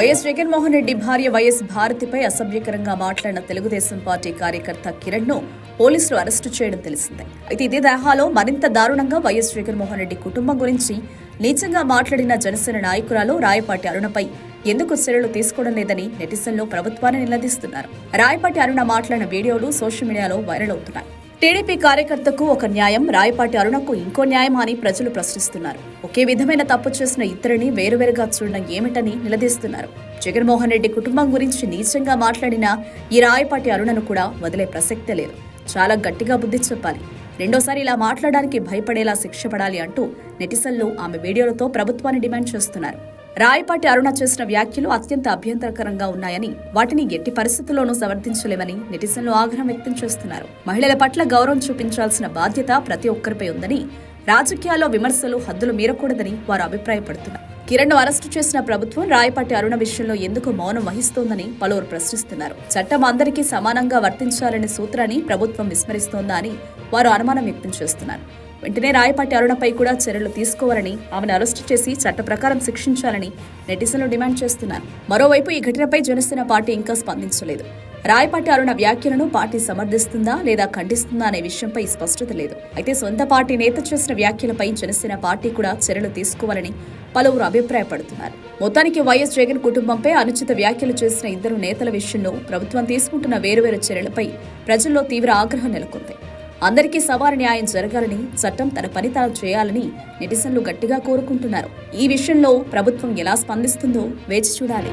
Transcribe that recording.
YS Jaganmohan Reddy భార్య YS భారతిపై అసభ్యకరంగా మాట్లాడిన తెలుగుదేశం పార్టీ కార్యకర్త కిరణ్ను పోలీసులు అరెస్టు చేయడం తెలిసిందే. అయితే ఇదే దేహాలో మరింత దారుణంగా వైఎస్ జగన్మోహన్ రెడ్డి కుటుంబం గురించి నీచంగా మాట్లాడిన జనసేన నాయకురాలు రాయపాటి అరుణపై ఎందుకు చర్యలు తీసుకోవడం లేదని నెటిజన్లు ప్రభుత్వాన్ని నిలదీస్తున్నారు. రాయపాటి అరుణ మాట్లాడిన వీడియోలు సోషల్ మీడియాలో వైరల్ అవుతున్నాయి. టీడీపీ కార్యకర్తకు ఒక న్యాయం రాయపాటి అరుణకు ఇంకో న్యాయం అని ప్రజలు ప్రశ్నిస్తున్నారు. ఒకే విధమైన తప్పు చేసిన ఇద్దరిని వేరువేరుగా చూడడం ఏమిటని నిలదీస్తున్నారు. జగన్మోహన్ రెడ్డి కుటుంబం గురించి నీచంగా మాట్లాడిన ఈ రాయపాటి అరుణను కూడా వదిలే ప్రసక్తే లేదు. చాలా గట్టిగా బుద్ధి చెప్పాలి. రెండోసారి ఇలా మాట్లాడడానికి భయపడేలా శిక్ష పడాలి అంటూ నెటిసన్లు ఆమె వీడియోలతో ప్రభుత్వాన్ని డిమాండ్ చేస్తున్నారు. రాయపాటి అరుణ చేసిన వ్యాఖ్యలు అత్యంత అభ్యంతరకరంగా ఉన్నాయని వాటిని ఎట్టి పరిస్థితుల్లోనూ సమర్థించలేమని నెటిజన్లు ఆగ్రహం వ్యక్తం చేస్తున్నారు. మహిళల పట్ల గౌరవం చూపించాల్సిన బాధ్యత ప్రతి ఒక్కరిపై ఉందని రాజకీయాల్లో విమర్శలు హద్దులు మీరకూడదని వారు అభిప్రాయపడుతున్నారు. కిరణ్ అరెస్టు చేసిన ప్రభుత్వం రాయపాటి అరుణ విషయంలో ఎందుకు మౌనం వహిస్తోందని పలువురు ప్రశ్నిస్తున్నారు. చట్టం అందరికీ సమానంగా వర్తించాలనే సూత్రాన్ని ప్రభుత్వం విస్మరిస్తోందా అని వారు అనుమానం వ్యక్తం చేస్తున్నారు. వెంటనే రాయపాటి అరుణపై కూడా చర్యలు తీసుకోవాలని ఆమెను అరెస్టు చేసి చట్ట ప్రకారం శిక్షించాలని నెటిజన్లు డిమాండ్ చేస్తున్నారు. మరోవైపు ఈ ఘటనపై జనసేన పార్టీ ఇంకా స్పందించలేదు. రాయపాటి అరుణ వ్యాఖ్యలను పార్టీ సమర్థిస్తుందా లేదా ఖండిస్తుందా అనే విషయంపై స్పష్టత లేదు. అయితే సొంత పార్టీ నేత చేసిన వ్యాఖ్యలపై జనసేన పార్టీ కూడా చర్యలు తీసుకోవాలని పలువురు అభిప్రాయపడుతున్నారు. మొత్తానికి వైఎస్ జగన్ కుటుంబంపై అనుచిత వ్యాఖ్యలు చేసిన ఇద్దరు నేతల విషయంలో ప్రభుత్వం తీసుకుంటున్న వేరువేరు చర్యలపై ప్రజల్లో తీవ్ర ఆగ్రహం నెలకొంది. అందరికీ సమాన న్యాయం జరగాలని చట్టం తన పని తాను చేయాలని నెటిజన్లు గట్టిగా కోరుకుంటున్నారు. ఈ విషయంలో ప్రభుత్వం ఎలా స్పందిస్తుందో వేచి చూడాలి.